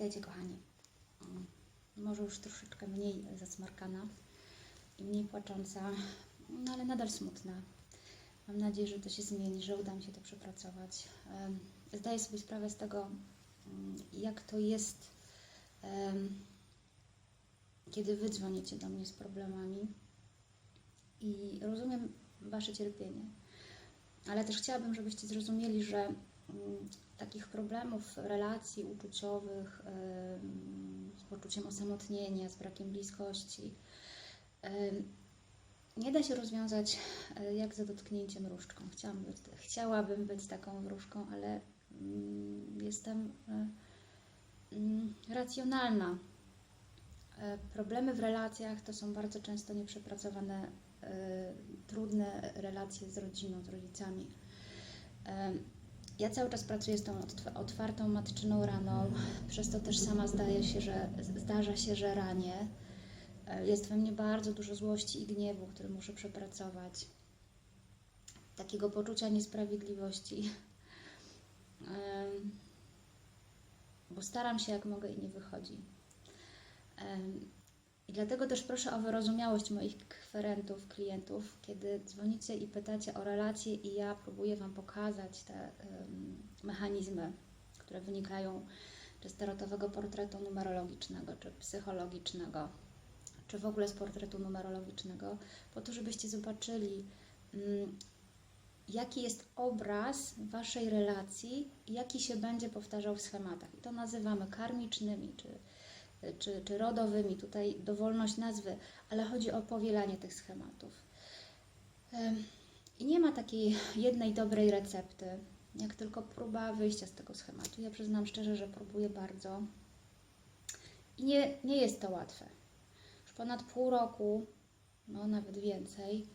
Witajcie kochani. Może już troszeczkę mniej zasmarkana i mniej płacząca, no ale nadal smutna. Mam nadzieję, że to się zmieni, że uda mi się to przepracować. Zdaję sobie sprawę z tego, mm, jak to jest, kiedy Wy dzwonicie do mnie z problemami i rozumiem Wasze cierpienie. Ale też chciałabym, żebyście zrozumieli, że takich problemów, relacji uczuciowych, z poczuciem osamotnienia, z brakiem bliskości, nie da się rozwiązać e, jak za dotknięciem różdżką. Chciałam być, chciałabym być taką wróżką, ale mm, jestem e, mm, racjonalna. E, Problemy w relacjach to są bardzo często nieprzepracowane, trudne relacje z rodziną, z rodzicami. Ja cały czas pracuję z tą otw- otwartą matczyną raną, przez to też sama zdaje się, że zdarza się, że ranię. E, Jest we mnie bardzo dużo złości i gniewu, który muszę przepracować. Takiego poczucia niesprawiedliwości. Bo staram się jak mogę i nie wychodzi. I dlatego też proszę o wyrozumiałość moich kwerentów, klientów, kiedy dzwonicie i pytacie o relacje i ja próbuję Wam pokazać te em, mechanizmy, które wynikają czy z tarotowego portretu numerologicznego, czy psychologicznego, czy w ogóle z portretu numerologicznego, po to, żebyście zobaczyli, mm, jaki jest obraz Waszej relacji jaki się będzie powtarzał w schematach. I to nazywamy karmicznymi, czy czy, czy rodowymi, tutaj dowolność nazwy, ale chodzi o powielanie tych schematów. Em, I nie ma takiej jednej dobrej recepty, jak tylko próba wyjścia z tego schematu. Ja przyznam szczerze, że próbuję bardzo i nie, nie jest to łatwe. Już ponad pół roku, no nawet więcej,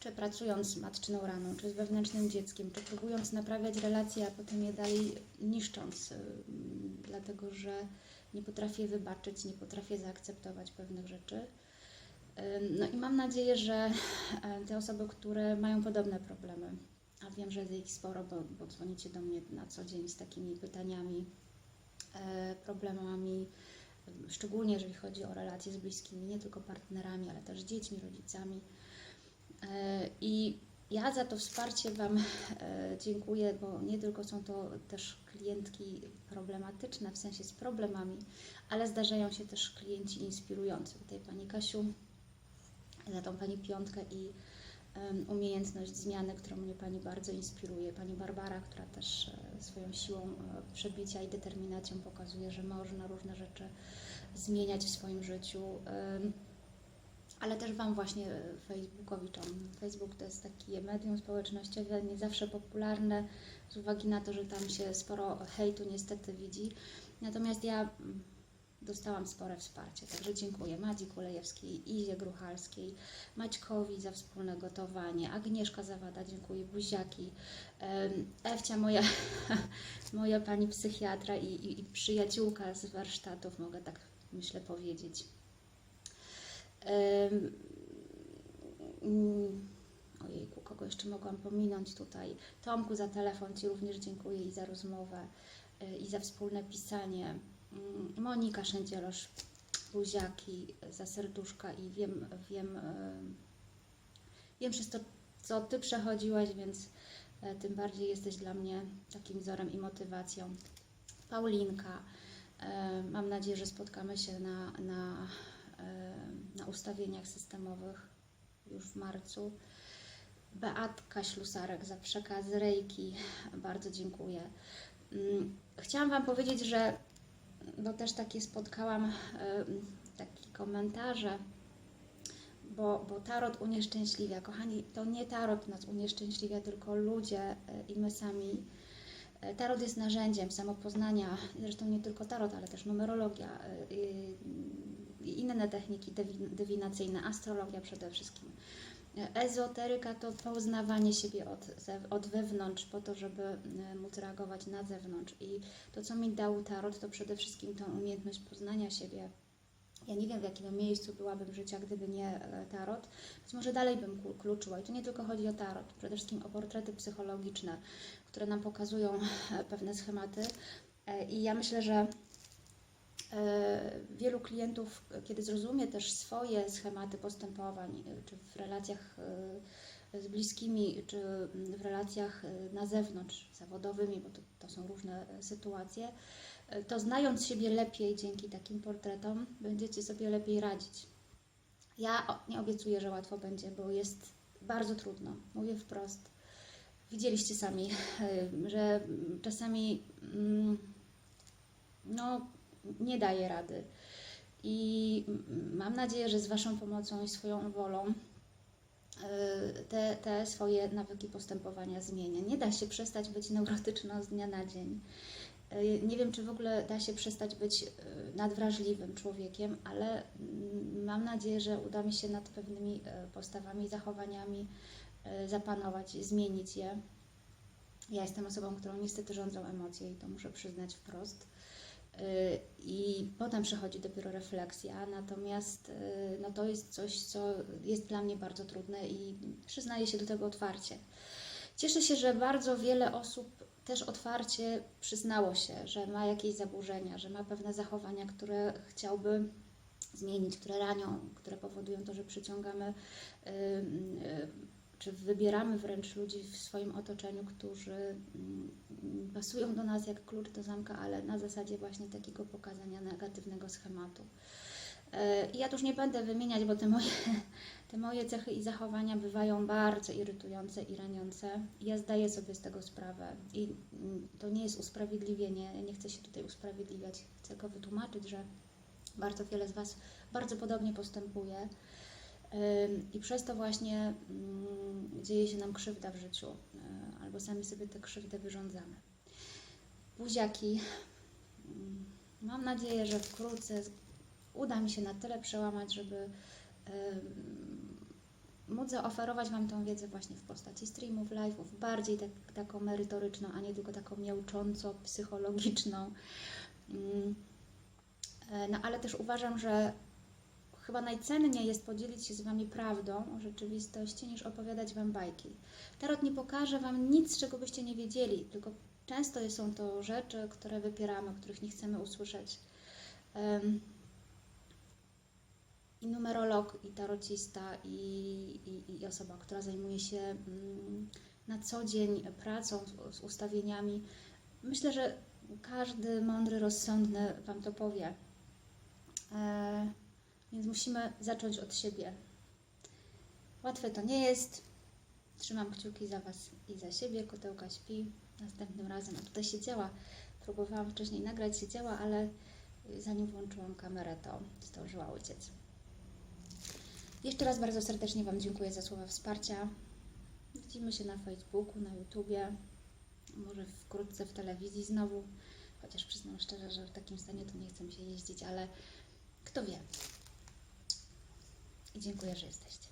czy pracując z matczyną raną, czy z wewnętrznym dzieckiem, czy próbując naprawiać relacje, a potem je dalej niszcząc, ym, dlatego że nie potrafię wybaczyć, nie potrafię zaakceptować pewnych rzeczy. No i mam nadzieję, że e, te osoby, które mają podobne problemy, a wiem, że jest ich sporo, bo, bo dzwonicie do mnie na co dzień z takimi pytaniami, e, problemami, szczególnie jeżeli chodzi o relacje z bliskimi, nie tylko partnerami, ale też dziećmi, rodzicami. E, I ja za to wsparcie Wam e, dziękuję, bo nie tylko są to też klientki problematyczne, w sensie z problemami, ale zdarzają się też klienci inspirujący. Tutaj Pani Kasiu, za tą Pani piątkę i umiejętność zmiany, którą mnie Pani bardzo inspiruje. Pani Barbara, która też e, swoją siłą przebicia i determinacją pokazuje, że można różne rzeczy zmieniać w swoim życiu. Ale też Wam właśnie e, Facebookowiczom. Facebook to jest takie medium społecznościowe, nie zawsze popularne, z uwagi na to, że tam się sporo hejtu niestety widzi. Natomiast ja mm, dostałam spore wsparcie, także dziękuję Madzi Kulejewskiej, Izie Gruchalskiej, Maćkowi za wspólne gotowanie, Agnieszka Zawada, dziękuję, Buziaki, Ewcia, moja, moja pani psychiatra i, i, i przyjaciółka z warsztatów, mogę tak myślę powiedzieć. Mm, Ojejku, kogo jeszcze mogłam pominąć tutaj? Tomku za telefon Ci również dziękuję i za rozmowę y, i za wspólne pisanie. Mm, Monika Szędzielosz, buziaki za serduszka i wiem, wiem, y, wiem przez to, co Ty przechodziłaś, więc tym bardziej jesteś dla mnie takim wzorem i motywacją. Paulinka, mam nadzieję, że spotkamy się na, na, na ustawieniach systemowych już w marcu. Beatka Ślusarek za przekaz Rejki, bardzo dziękuję. Mm, Chciałam Wam powiedzieć, że bo też takie spotkałam takie komentarze, bo, bo tarot unieszczęśliwia. Kochani, to nie tarot nas unieszczęśliwia, tylko ludzie e, i my sami. E, Tarot jest narzędziem samopoznania, zresztą nie tylko tarot, ale też numerologia e, inne techniki dywinacyjne, astrologia przede wszystkim. Ezoteryka to poznawanie siebie od, od wewnątrz, po to, żeby e, móc reagować na zewnątrz. I to, co mi dał tarot, to przede wszystkim tą umiejętność poznania siebie Ja nie wiem, w jakim miejscu byłabym życia, gdyby nie e, tarot. Być może dalej bym kluczyła. I tu nie tylko chodzi o tarot, przede wszystkim o portrety psychologiczne, które nam pokazują e, pewne schematy. E, I ja myślę, że e, wielu klientów, e, kiedy zrozumie też swoje schematy postępowań, e, czy w relacjach e, z bliskimi, czy w relacjach e, na zewnątrz, zawodowymi, bo to, to są różne e, sytuacje, e, to znając siebie lepiej dzięki takim portretom, będziecie sobie lepiej radzić. Ja nie obiecuję, że łatwo będzie, bo jest bardzo trudno. Mówię wprost. Widzieliście sami, e, że czasami mm, nie daje rady. I mam nadzieję, że z Waszą pomocą i swoją wolą y, te, te swoje nawyki postępowania zmienię. Nie da się przestać być neurotyczną z dnia na dzień. Y, Nie wiem, czy w ogóle da się przestać być y, nadwrażliwym człowiekiem, ale mm, mam nadzieję, że uda mi się nad pewnymi postawami, zachowaniami zapanować, zmienić je. Ja jestem osobą, którą niestety rządzą emocje i to muszę przyznać wprost. I potem przychodzi dopiero refleksja, natomiast y, no to jest coś, co jest dla mnie bardzo trudne i przyznaję się do tego otwarcie. Cieszę się, że bardzo wiele osób też otwarcie przyznało się, że ma jakieś zaburzenia, że ma pewne zachowania, które chciałby zmienić, które ranią, które powodują to, że przyciągamy y, y, czy wybieramy wręcz ludzi w swoim otoczeniu, którzy mm, pasują do nas jak klucz do zamka, ale na zasadzie właśnie takiego pokazania negatywnego schematu. E, I ja już nie będę wymieniać, bo te moje, te moje cechy i zachowania bywają bardzo irytujące i raniące. Ja zdaję sobie z tego sprawę. I mm, to nie jest usprawiedliwienie. Ja nie chcę się tutaj usprawiedliwiać. Chcę tylko wytłumaczyć, że bardzo wiele z Was bardzo podobnie postępuje. I przez to właśnie mm, dzieje się nam krzywda w życiu, y, albo sami sobie tę krzywdę wyrządzamy. Buziaki, mm, mam nadzieję, że wkrótce uda mi się na tyle przełamać, żeby móc zaoferować Wam tą wiedzę właśnie w postaci streamów, live'ów, bardziej tak, taką merytoryczną, a nie tylko taką miaucząco, psychologiczną. Ym, e, No ale też uważam, że chyba najcenniej jest podzielić się z Wami prawdą o rzeczywistości, niż opowiadać Wam bajki. Tarot nie pokaże Wam nic, czego byście nie wiedzieli, tylko często są to rzeczy, które wypieramy, których nie chcemy usłyszeć. Em, I numerolog, i tarocista, i, i, i osoba, która zajmuje się mm, na co dzień pracą z, z ustawieniami, myślę, że każdy mądry, rozsądny Wam to powie. E, więc musimy zacząć od siebie. Łatwe to nie jest. Trzymam kciuki za Was i za siebie. Kotełka śpi. Następnym razem, a tutaj siedziała, próbowałam wcześniej nagrać, siedziała, ale zanim włączyłam kamerę, to zdążyła uciec. Jeszcze raz bardzo serdecznie Wam dziękuję za słowa wsparcia. Widzimy się na Facebooku, na YouTubie, może wkrótce w telewizji znowu. Chociaż przyznam szczerze, że w takim stanie to nie chce mi się jeździć, ale kto wie. I dziękuję, że jesteście.